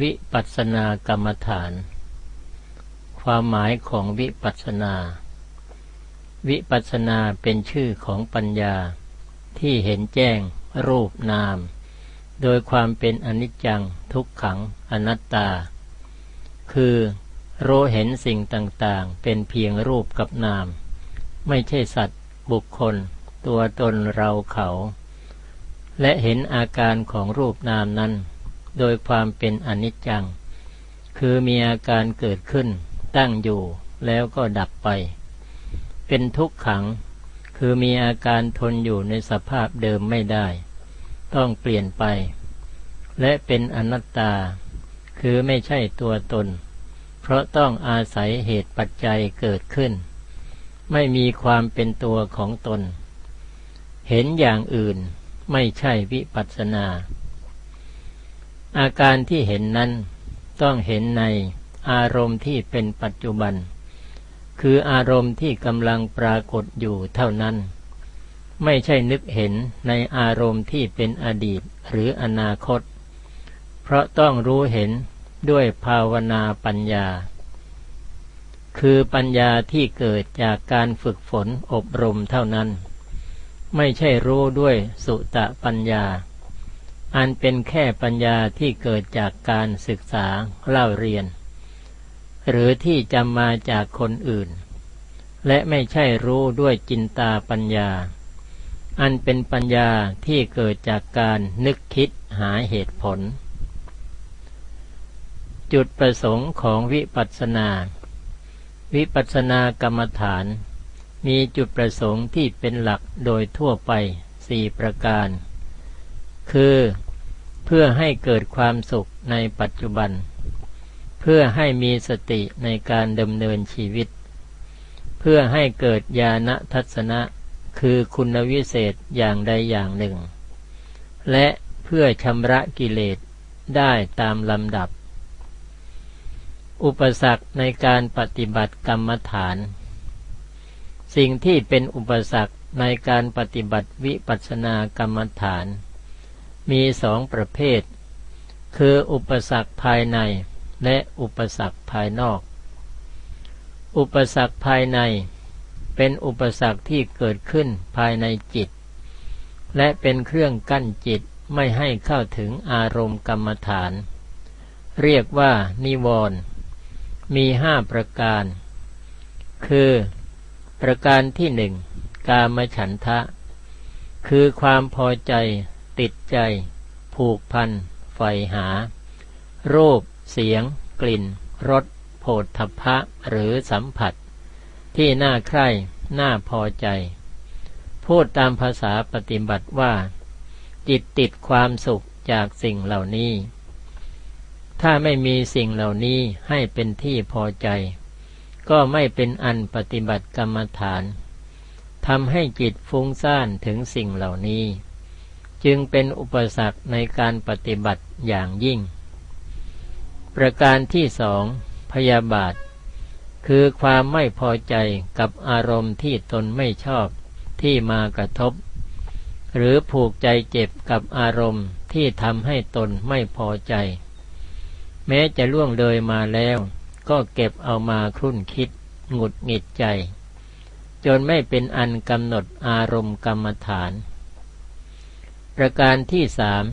วิปัสสนากรรมฐาน ความหมายของวิปัสสนา วิปัสสนาเป็นชื่อของปัญญา ที่เห็นแจ้ง รูปนาม โดยความเป็นอนิจจัง ทุกขัง อนัตตา คือรู้เห็นสิ่งต่างๆ เป็นเพียงรูปกับนาม ไม่ใช่สัตว์ บุคคล ตัวตนเราเขา และเห็นอาการของรูปนามนั้น โดยความเป็นอนิจจัง คือมีอาการเกิดขึ้น ตั้งอยู่แล้วก็ดับไป เป็นทุกขัง คือมีอาการทนอยู่ในสภาพเดิมไม่ได้ ต้องเปลี่ยนไป และเป็นอนัตตา คือไม่ใช่ตัวตน เพราะต้องอาศัยเหตุปัจจัยเกิดขึ้น ไม่มีความเป็นตัวของตน เห็นอย่างอื่นไม่ใช่วิปัสสนา อาการที่เห็นนั้นต้องเห็นในอารมณ์ที่เป็นปัจจุบัน คืออารมณ์ที่กำลังปรากฏอยู่เท่านั้น ไม่ใช่นึกเห็นในอารมณ์ที่เป็นอดีตหรืออนาคต เพราะต้องรู้เห็นด้วยภาวนาปัญญา คือปัญญาที่เกิดจากการฝึกฝนอบรมเท่านั้น ไม่ใช่รู้ด้วยสุตะปัญญา อันเป็นแค่ปัญญาที่เกิดจากการศึกษาเล่าเรียน หรือที่จำมาจากคนอื่น และไม่ใช่รู้ด้วยจินตาปัญญา อันเป็นปัญญาที่เกิดจากการนึกคิดหาเหตุผล จุดประสงค์ของวิปัสสนา วิปัสสนากรรมฐาน มีจุดประสงค์ที่เป็นหลักโดยทั่วไปสี่ประการ คือเพื่อให้เกิดความสุขในปัจจุบัน เพื่อให้มีสติในการดำเนินชีวิต เพื่อให้เกิดญาณทัศนะ คือคุณวิเศษอย่างใดอย่างหนึ่ง และเพื่อชำระกิเลสได้ตามลำดับ อุปสรรคในการปฏิบัติกรรมฐาน สิ่งที่เป็นอุปสรรคในการปฏิบัติวิปัสสนากรรมฐาน มีสองประเภท คืออุปสรรคภายในและอุปสรรคภายนอก อุปสรรคภายใน เป็นอุปสรรคที่เกิดขึ้นภายในจิต และเป็นเครื่องกั้นจิตไม่ให้เข้าถึงอารมณ์กรรมฐาน เรียกว่านิวรณ์มีห้าประการ คือ ประการที่หนึ่งกามฉันทะ คือความพอใจ ติดใจ ผูกพันใฝ่หา รูป เสียง กลิ่น รสโผฏฐพะหรือสัมผัส ที่น่าใคร่ น่าพอใจ พูดตามภาษาปฏิบัติว่า จิตติดความสุขจากสิ่งเหล่านี้ ถ้าไม่มีสิ่งเหล่านี้ให้เป็นที่พอใจ ก็ไม่เป็นอันปฏิบัติกรรมฐานทำให้จิตฟุ้งซ่านถึงสิ่งเหล่านี้ จึงเป็นอุปสรรคในการปฏิบัติอย่างยิ่ง ประการที่สองพยาบาท คือความไม่พอใจกับอารมณ์ที่ตนไม่ชอบที่มากระทบ หรือผูกใจเจ็บกับอารมณ์ที่ทำให้ตนไม่พอใจ แม้จะล่วงเลยมาแล้ว ก็เก็บเอามาครุ่นคิดหงุดหงิดใจ จนไม่เป็นอันกำหนดอารมณ์กรรมฐาน ประการที่สาม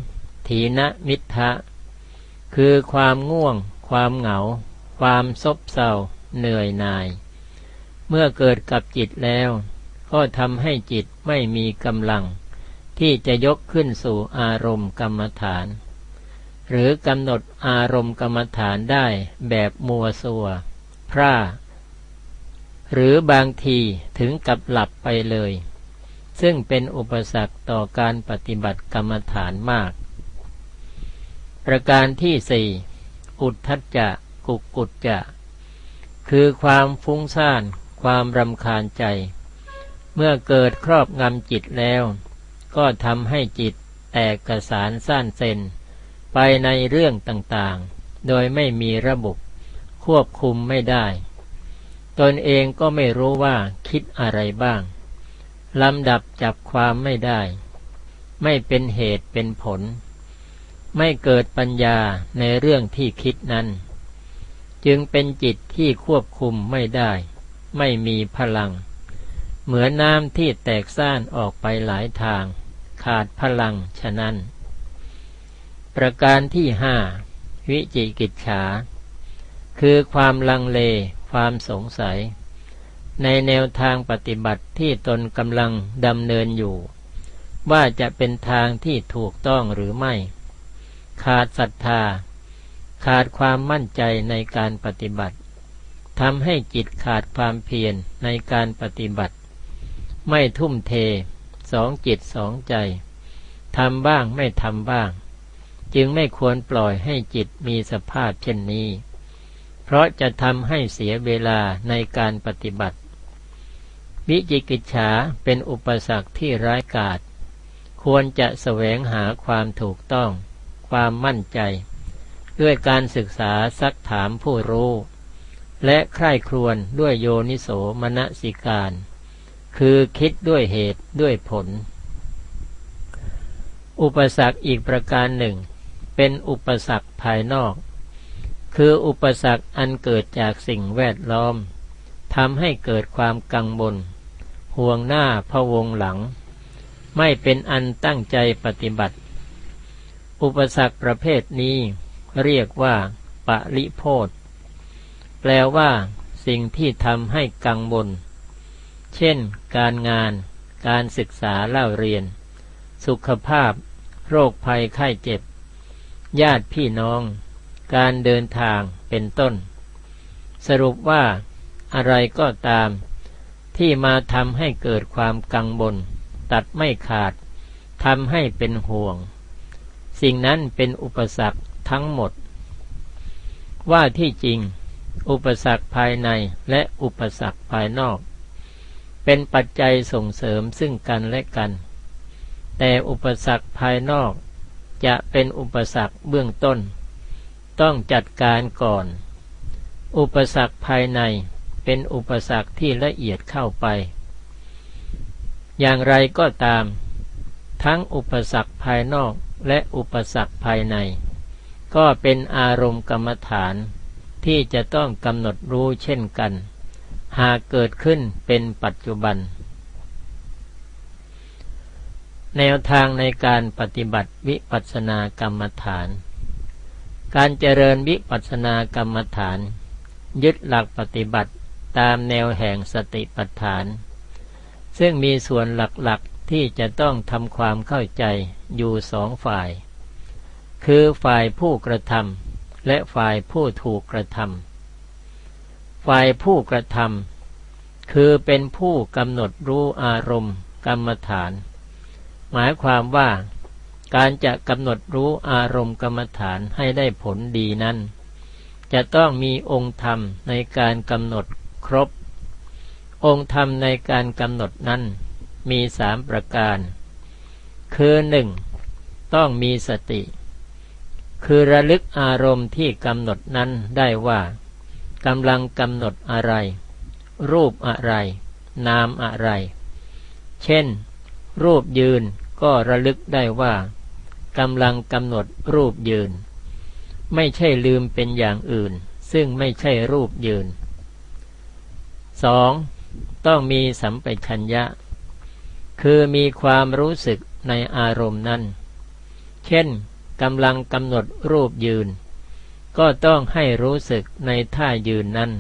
ถีนมิทะคือความง่วง ความเหงา ความซบเซาเหนื่อยหน่าย เมื่อเกิดกับจิตแล้ว ก็ทำให้จิตไม่มีกำลัง ที่จะยกขึ้นสู่อารมณ์กรรมฐาน หรือกำหนดอารมณ์กรรมฐานได้แบบมัวสัว พร่า หรือบางทีถึงกับหลับไปเลย ซึ่งเป็นอุปสรรคต่อการปฏิบัติกรรมฐานมาก ประการที่สี่อุทธัจจะกุกกุจจะ คือความฟุ้งซ่าน ความรำคาญใจ เมื่อเกิดครอบงำจิตแล้ว ก็ทำให้จิตแตกกระสานสั้นเซนไปในเรื่องต่างๆ โดยไม่มีระบบควบคุมไม่ได้ ตนเองก็ไม่รู้ว่าคิดอะไรบ้าง ลำดับจับความไม่ได้ ไม่เป็นเหตุเป็นผล ไม่เกิดปัญญาในเรื่องที่คิดนั้น จึงเป็นจิตที่ควบคุมไม่ได้ ไม่มีพลัง เหมือนน้ำที่แตกซ่านออกไปหลายทาง ขาดพลังฉะนั้น ประการที่ห้าวิจิกิจฉา คือความลังเล ความสงสัย ในแนวทางปฏิบัติที่ตนกำลังดำเนินอยู่ ว่าจะเป็นทางที่ถูกต้องหรือไม่ ขาดศรัทธา ขาดความมั่นใจในการปฏิบัติทำให้จิตขาดความเพียรในการปฏิบัติ ไม่ทุ่มเท สองจิตสองใจทำบ้างไม่ทำบ้าง จึงไม่ควรปล่อยให้จิตมีสภาพเช่นนี้ เพราะจะทำให้เสียเวลาในการปฏิบัติ วิจิกิจฉาเป็นอุปสรรคที่ร้ายกาจควรจะแสวงหาความถูกต้อง ความมั่นใจ ด้วยการศึกษาซักถามผู้รู้ และใคร่ครวญด้วยโยนิโสมนสิการ คือคิดด้วยเหตุด้วยผล อุปสรรคอีกประการหนึ่ง เป็นอุปสรรคภายนอก คืออุปสรรคอันเกิดจากสิ่งแวดล้อมทำให้เกิดความกังวล ห่วงหน้าพะวงหลัง ไม่เป็นอันตั้งใจปฏิบัติ อุปสรรคประเภทนี้เรียกว่าปะลิโพธแปลว่า สิ่งที่ทำให้กังวลเช่น การงาน การศึกษาเล่าเรียน สุขภาพ โรคภัยไข้เจ็บ ญาติพี่น้อง การเดินทางเป็นต้น สรุปว่า อะไรก็ตาม ที่มาทำให้เกิดความกังวลตัดไม่ขาดทำให้เป็นห่วง สิ่งนั้นเป็นอุปสรรคทั้งหมด ว่าที่จริง อุปสรรคภายในและอุปสรรคภายนอก เป็นปัจจัยส่งเสริมซึ่งกันและกัน แต่อุปสรรคภายนอกจะเป็นอุปสรรคเบื้องต้น ต้องจัดการก่อน อุปสรรคภายใน เป็นอุปสรรคที่ละเอียดเข้าไป อย่างไรก็ตาม ทั้งอุปสรรคภายนอกและอุปสรรคภายใน ก็เป็นอารมณ์กรรมฐานที่จะต้องกำหนดรู้เช่นกัน หากเกิดขึ้นเป็นปัจจุบัน แนวทางในการปฏิบัติวิปัสสนากรรมฐาน การเจริญวิปัสสนากรรมฐาน ยึดหลักปฏิบัติ ตามแนวแห่งสติปัฏฐาน ซึ่งมีส่วนหลักๆที่จะต้องทำความเข้าใจอยู่สองฝ่าย คือฝ่ายผู้กระทำและฝ่ายผู้ถูกกระทำฝ่ายผู้กระทำคือเป็นผู้กำหนดรู้อารมณ์ กรรมฐาน หมายความว่าการจะกำหนดรู้อารมณ์กรรมฐานให้ได้ผลดีนั้น จะต้องมีองค์ธรรมในการกำหนด ครบ องค์ธรรมในการกำหนดนั้นมีสามประการ คือหนึ่งต้องมีสติ คือระลึกอารมณ์ที่กำหนดนั้นได้ว่ากำลังกำหนดอะไร รูปอะไร นามอะไร เช่น รูปยืนก็ระลึกได้ว่ากำลังกำหนดรูปยืน ไม่ใช่ลืมเป็นอย่างอื่น ซึ่งไม่ใช่รูปยืน 2. ต้องมีสัมปชัญญะ คือมีความรู้สึกในอารมณ์นั้น เช่นกำลังกำหนดรูปยืน ก็ต้องให้รู้สึกในท่ายืนนั้น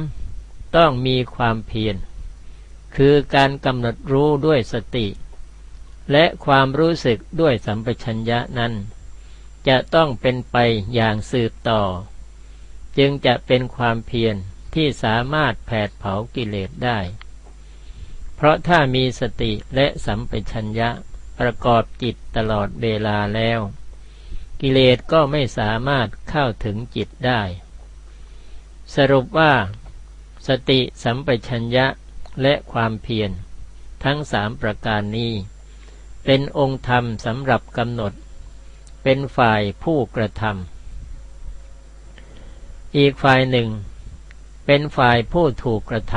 3. ต้องมีความเพียร คือการกำหนดรู้ด้วยสติ และความรู้สึกด้วยสัมปชัญญะนั้น จะต้องเป็นไปอย่างสืบต่อ จึงจะเป็นความเพียร ที่สามารถแผดเผากิเลสได้ เพราะถ้ามีสติและสัมปชัญญะประกอบจิตตลอดเวลาแล้ว กิเลสก็ไม่สามารถเข้าถึงจิตได้ สรุปว่า สติสัมปชัญญะและความเพียรทั้งสามประการนี้ เป็นองค์ธรรมสำหรับกำหนด เป็นฝ่ายผู้กระทำอีกฝ่ายหนึ่ง เป็นฝ่ายผู้ถูกกระท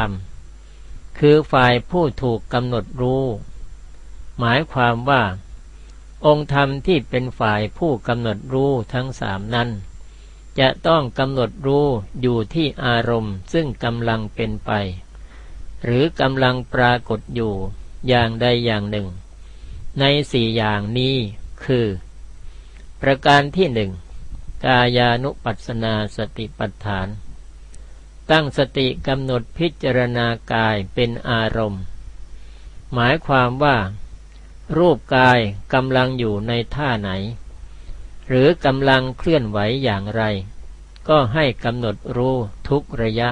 ำคือฝ่ายผู้ถูกกำหนดรู้ หมายความว่า องค์ธรรมที่เป็นฝ่ายผู้กำหนดรู้ทั้งสามนั้น จะต้องกำหนดรู้อยู่ที่อารมณ์ซึ่งกำลังเป็นไป หรือกำลังปรากฏอยู่อย่างใดอย่างหนึ่ง ในสี่อย่างนี้คือ ประการที่หนึ่งกายานุปัสสนาสติปัฏฐาน ตั้งสติกำหนดพิจารณากายเป็นอารมณ์ หมายความว่า รูปกายกำลังอยู่ในท่าไหน หรือกำลังเคลื่อนไหวอย่างไร ก็ให้กำหนดรู้ทุกระยะ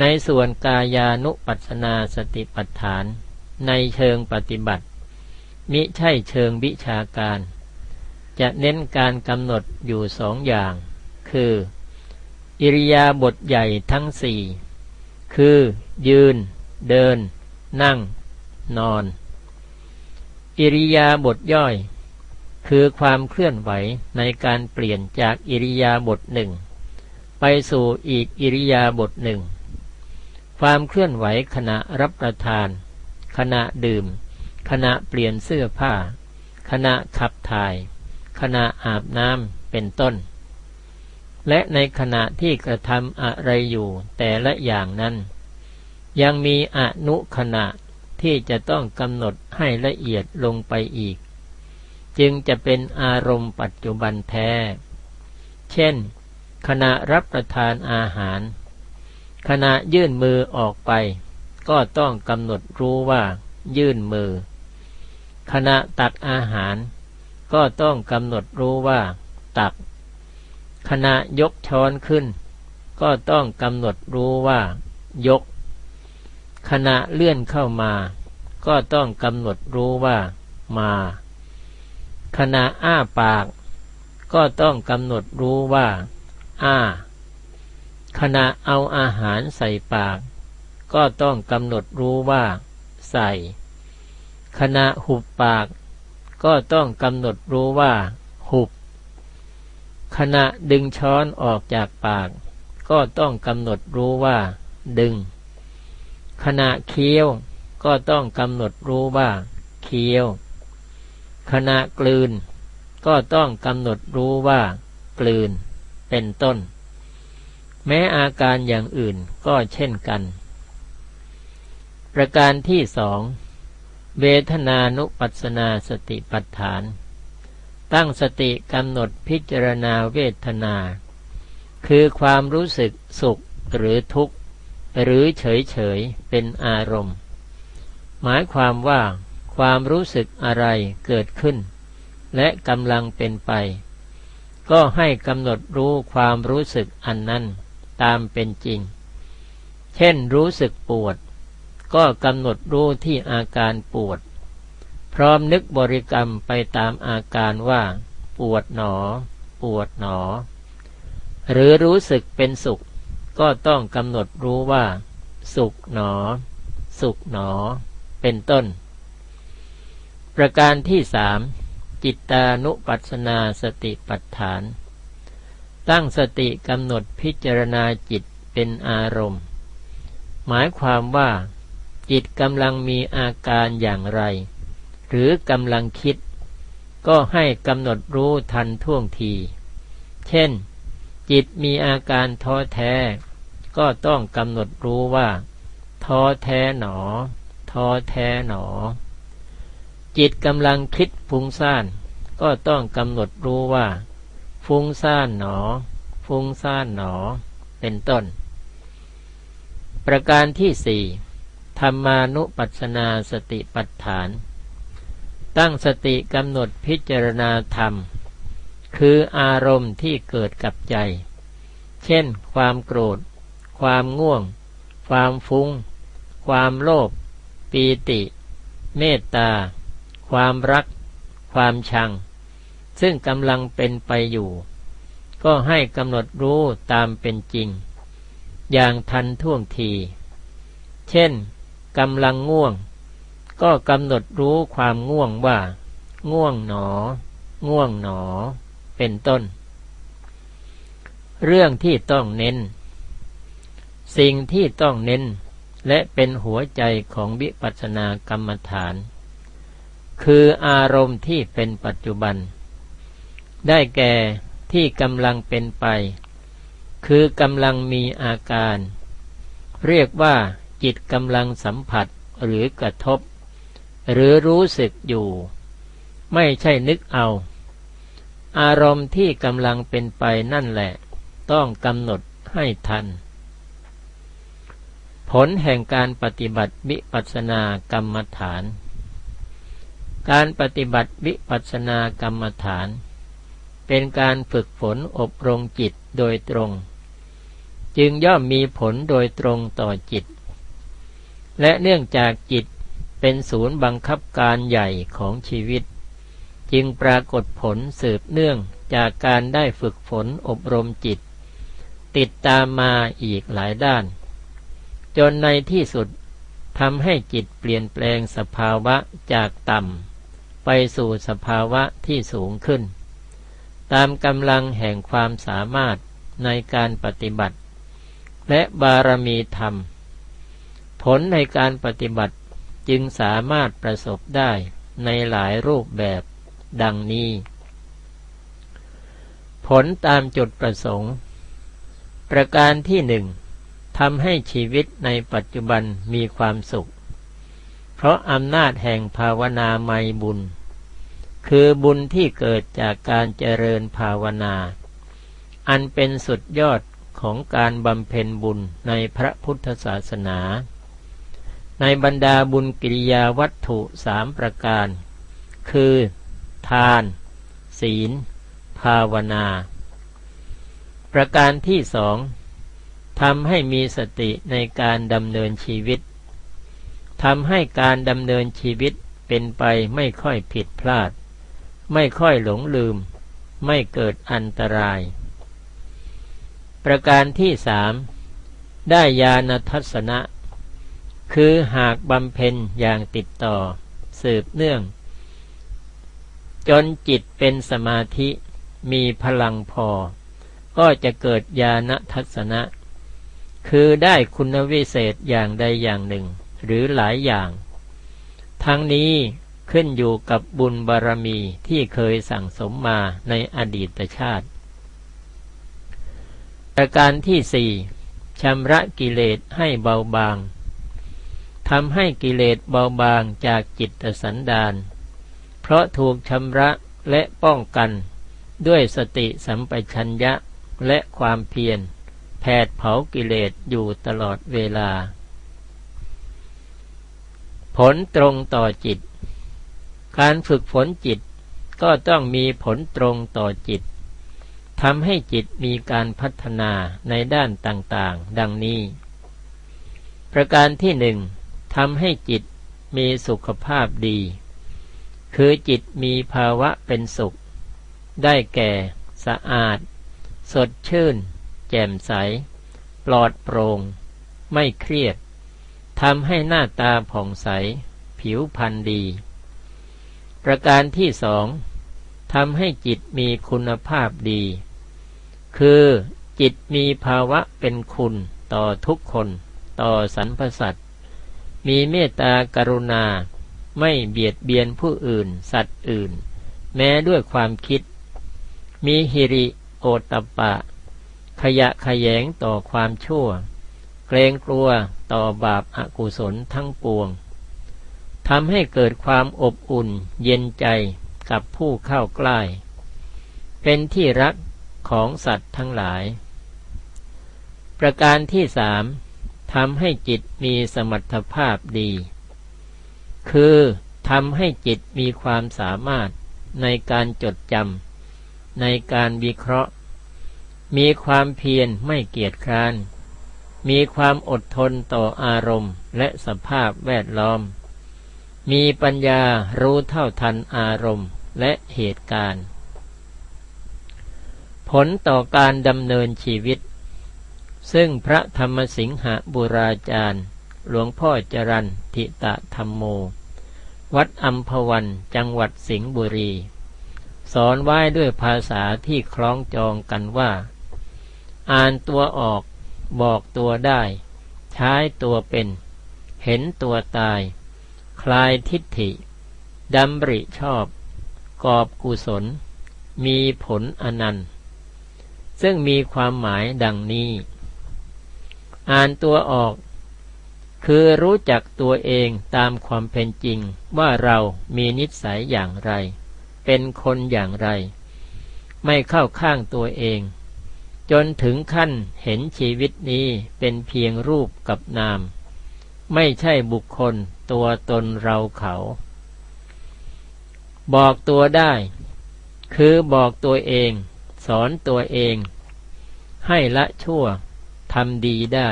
ในส่วนกายานุปัสนาสติปัฏฐาน ในเชิงปฏิบัติ มิใช่เชิงวิชาการ จะเน้นการกำหนดอยู่สองอย่าง คือ อิริยาบถใหญ่ทั้งสี่คือ ยืน เดิน นั่ง นอน อิริยาบถย่อย คือความเคลื่อนไหวในการเปลี่ยนจากอิริยาบถหนึ่งไปสู่อีกอิริยาบถหนึ่งความเคลื่อนไหวขณะรับประทาน ขณะดื่ม ขณะเปลี่ยนเสื้อผ้า ขณะขับถ่าย ขณะอาบน้ำเป็นต้น และในขณะที่กระทำอะไรอยู่ แต่ละอย่างนั้น ยังมีอนุขณะที่จะต้องกำหนดให้ละเอียดลงไปอีก จึงจะเป็นอารมณ์ปัจจุบันแท้ เช่น ขณะรับประทานอาหาร ขณะยื่นมือออกไป ก็ต้องกำหนดรู้ว่า ยื่นมือ ขณะตักอาหาร ก็ต้องกำหนดรู้ว่า ตัก ขณะยกช้อนขึ้น ก็ต้องกำหนดรู้ว่า ยก ขณะเลื่อนเข้ามา ก็ต้องกำหนดรู้ว่า มา ขณะอ้าปาก ก็ต้องกำหนดรู้ว่า อ้า ขณะเอาอาหารใส่ปาก ก็ต้องกำหนดรู้ว่า ใส่ ขณะหุบปาก ก็ต้องกำหนดรู้ว่า หุบ ขณะดึงช้อนออกจากปาก ก็ต้องกำหนดรู้ว่า ดึง ขณะเคี้ยวก็ต้องกำหนดรู้ว่า เคี้ยว ขณะกลืน ก็ต้องกำหนดรู้ว่า กลืน เป็นต้น แม้อาการอย่างอื่นก็เช่นกัน ประการที่สองเวทนานุปัสนาสติปัฏฐาน ตั้งสติกำหนดพิจารณาเวทนา คือความรู้สึกสุขหรือทุกข์ หรือเฉยเฉยเป็นอารมณ์ หมายความว่า ความรู้สึกอะไรเกิดขึ้น และกำลังเป็นไป ก็ให้กำหนดรู้ความรู้สึกอันนั้นตามเป็นจริง เช่นรู้สึกปวด ก็กำหนดรู้ที่อาการปวด พร้อมนึกบริกรรมไปตามอาการว่า ปวดหนอ ปวดหนอ หรือรู้สึกเป็นสุข ก็ต้องกำหนดรู้ว่า สุขหนอ สุขหนอ เป็นต้น ประการที่สามจิตตานุปัสสนาสติปัฏฐาน ตั้งสติกำหนดพิจารณาจิตเป็นอารมณ์ หมายความว่า จิตกำลังมีอาการอย่างไร หรือกำลังคิด ก็ให้กำหนดรู้ทันท่วงที เช่น จิตมีอาการท้อแท้ ก็ต้องกำหนดรู้ว่า ท้อแท้หนอ ท้อแท้หนอ จิตกำลังคิดฟุ้งซ่าน ก็ต้องกำหนดรู้ว่า ฟุ้งซ่านหนอ ฟุ้งซ่านหนอ เป็นต้น ประการที่สี่ธรรมานุปัสสนาสติปัฏฐาน ตั้งสติกำหนดพิจารณาธรรม คืออารมณ์ที่เกิดกับใจ เช่น ความโกรธ ความง่วง ความฟุง้ง ความโลภ ปีติ เมตตา ความรัก ความชัง ซึ่งกำลังเป็นไปอยู่ ก็ให้กำหนดรู้ตามเป็นจริง อย่างทันท่วงที เช่นกำลังง่วง ก็กำหนดรู้ความง่วงว่า ง่วงหนอ ง่วงหนอ เป็นต้น เรื่องที่ต้องเน้น สิ่งที่ต้องเน้น และเป็นหัวใจของวิปัสสนากรรมฐาน คืออารมณ์ที่เป็นปัจจุบัน ได้แก่ที่กำลังเป็นไป คือกำลังมีอาการ เรียกว่าจิตกำลังสัมผัสหรือกระทบ หรือรู้สึกอยู่ ไม่ใช่นึกเอา อารมณ์ที่กำลังเป็นไปนั่นแหละ ต้องกำหนดให้ทัน ผลแห่งการปฏิบัติวิปัสสนากรรมฐาน การปฏิบัติวิปัสสนากรรมฐาน เป็นการฝึกฝนอบรมจิตโดยตรง จึงย่อมมีผลโดยตรงต่อจิตและเนื่องจากจิต เป็นศูนย์บังคับการใหญ่ของชีวิต จึงปรากฏผลสืบเนื่องจากการได้ฝึกฝนอบรมจิต ติดตามมาอีกหลายด้าน จนในที่สุดทำให้จิตเปลี่ยนแปลงสภาวะจากต่ำไปสู่สภาวะที่สูงขึ้น ตามกำลังแห่งความสามารถในการปฏิบัติ และบารมีธรรม ผลในการปฏิบัติ จึงสามารถประสบได้ในหลายรูปแบบดังนี้ ผลตามจุดประสงค์ ประการที่หนึ่งทำให้ชีวิตในปัจจุบันมีความสุข เพราะอำนาจแห่งภาวนาไมบุญ คือบุญที่เกิดจากการเจริญภาวนา อันเป็นสุดยอดของการบำเพ็ญบุญในพระพุทธศาสนา ในบรรดาบุญกิริยาวัตถุสามประการ คือ ทาน ศีล ภาวนา ประการที่สองทำให้มีสติในการดำเนินชีวิตทำให้การดำเนินชีวิตเป็นไปไม่ค่อยผิดพลาด ไม่ค่อยหลงลืม ไม่เกิดอันตราย ประการที่สามได้ญาณทัศนะ คือหากบำเพ็ญอย่างติดต่อ สืบเนื่อง จนจิตเป็นสมาธิมีพลังพอ ก็จะเกิดญาณทัศนะ คือได้คุณวิเศษอย่างใดอย่างหนึ่ง หรือหลายอย่าง ทั้งนี้ขึ้นอยู่กับบุญบารมีที่เคยสั่งสมมาในอดีตชาติ ประการที่สี่ชำระกิเลสให้เบาบาง ทำให้กิเลสเบาบางจากจิตสันดาน เพราะถูกชำระและป้องกัน ด้วยสติสัมปชัญญะและความเพียรแผดเผากิเลสอยู่ตลอดเวลา ผลตรงต่อจิต การฝึกฝนจิตก็ต้องมีผลตรงต่อจิตทำให้จิตมีการพัฒนาในด้านต่างๆ ดังนี้ ประการที่หนึ่ง ทำให้จิตมีสุขภาพดี คือจิตมีภาวะเป็นสุข ได้แก่ สะอาด สดชื่น แจ่มใส ปลอดโปรง่ง ไม่เครียด ทำให้หน้าตาผ่องใส ผิวพรรณดี ประการที่สองทำให้จิตมีคุณภาพดี คือจิตมีภาวะเป็นคุณต่อทุกคน ต่อสรรพสัตว์ มีเมตตากรุณา ไม่เบียดเบียนผู้อื่น สัตว์อื่น แม้ด้วยความคิด มีฮิริโอตตปะ ขยะขยงต่อความชั่ว เกรงกลัวต่อบาปอากุศลทั้งปวงทำให้เกิดความอบอุ่นเย็นใจกับผู้เข้าใกล้ เป็นที่รักของสัตว์ทั้งหลาย ประการที่สาม ทำให้จิตมีสมรรถภาพดี คือทำให้จิตมีความสามารถในการจดจำในการวิเคราะห์ มีความเพียรไม่เกียจคร้าน มีความอดทนต่ออารมณ์และสภาพแวดล้อม มีปัญญารู้เท่าทันอารมณ์และเหตุการณ์ ผลต่อการดำเนินชีวิต ซึ่งพระธรรมสิงหบุราจารย์ หลวงพ่อจรันทิตะธรรมโม วัดอัมพวันจังหวัดสิงห์บุรี สอนไว้ด้วยภาษาที่คล้องจองกันว่า อ่านตัวออก บอกตัวได้ ใช้ตัวเป็น เห็นตัวตาย คลายทิฏฐิดำริชอบ กอบกุศล มีผลอนันต์ ซึ่งมีความหมายดังนี้ อ่านตัวออก คือรู้จักตัวเองตามความเป็นจริงว่าเรามีนิสัยอย่างไร เป็นคนอย่างไร ไม่เข้าข้างตัวเอง จนถึงขั้นเห็นชีวิตนี้เป็นเพียงรูปกับนาม ไม่ใช่บุคคลตัวตนเราเขา บอกตัวได้ คือบอกตัวเอง สอนตัวเอง ให้ละชั่ว ทำดีได้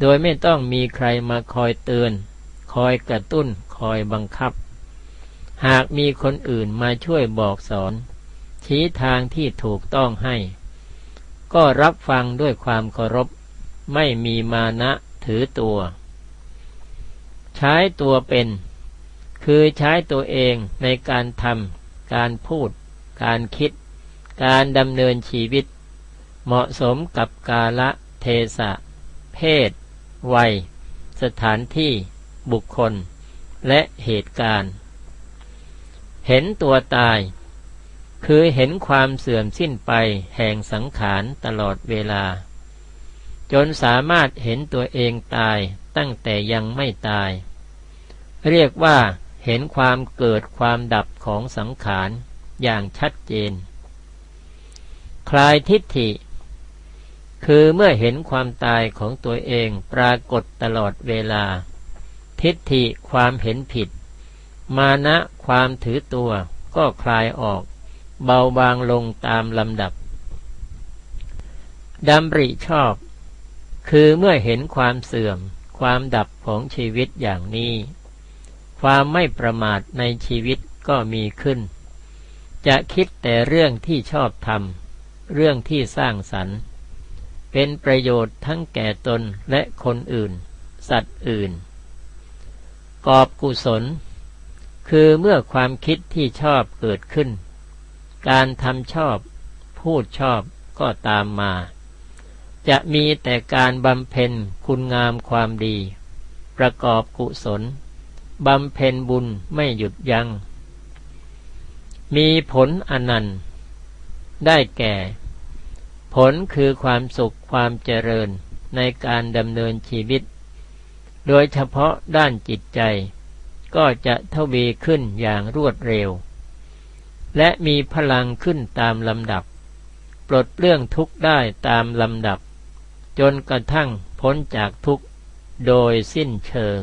โดยไม่ต้องมีใครมาคอยเตือน คอยกระตุ้น คอยบังคับ หากมีคนอื่นมาช่วยบอกสอน ชี้ทางที่ถูกต้องให้ ก็รับฟังด้วยความเคารพ ไม่มีมานะถือตัว ใช้ตัวเป็น คือใช้ตัวเองในการทำการพูด การคิด การดำเนินชีวิตเหมาะสมกับกาละ เทศะเพศ วัย สถานที่ บุคคล และเหตุการณ์ เห็นตัวตาย คือเห็นความเสื่อมสิ้นไปแห่งสังขารตลอดเวลา จนสามารถเห็นตัวเองตายตั้งแต่ยังไม่ตาย เรียกว่าเห็นความเกิดความดับของสังขารอย่างชัดเจน คลายทิฏฐิ คือเมื่อเห็นความตายของตัวเองปรากฏตลอดเวลา ทิฏฐิความเห็นผิด มานะความถือตัวก็คลายออก เบาบางลงตามลำดับดำริชอบ คือเมื่อเห็นความเสื่อม ความดับของชีวิตอย่างนี้ ความไม่ประมาทในชีวิตก็มีขึ้น จะคิดแต่เรื่องที่ชอบทำเรื่องที่สร้างสรรค์ เป็นประโยชน์ทั้งแก่ตนและคนอื่น สัตว์อื่น กอบกุศล คือเมื่อความคิดที่ชอบเกิดขึ้น การทำชอบ พูดชอบก็ตามมา จะมีแต่การบำเพ็ญคุณงามความดี ประกอบกุศลบำเพ็ญบุญไม่หยุดยัง้งมีผลอนันต์ ได้แก่ ผลคือความสุขความเจริญในการดำเนินชีวิต โดยเฉพาะด้านจิตใจ ก็จะทวีขึ้นอย่างรวดเร็ว และมีพลังขึ้นตามลำดับ ปลดเปลื้องทุกข์ได้ตามลำดับ จนกระทั่งพ้นจากทุกข์โดยสิ้นเชิง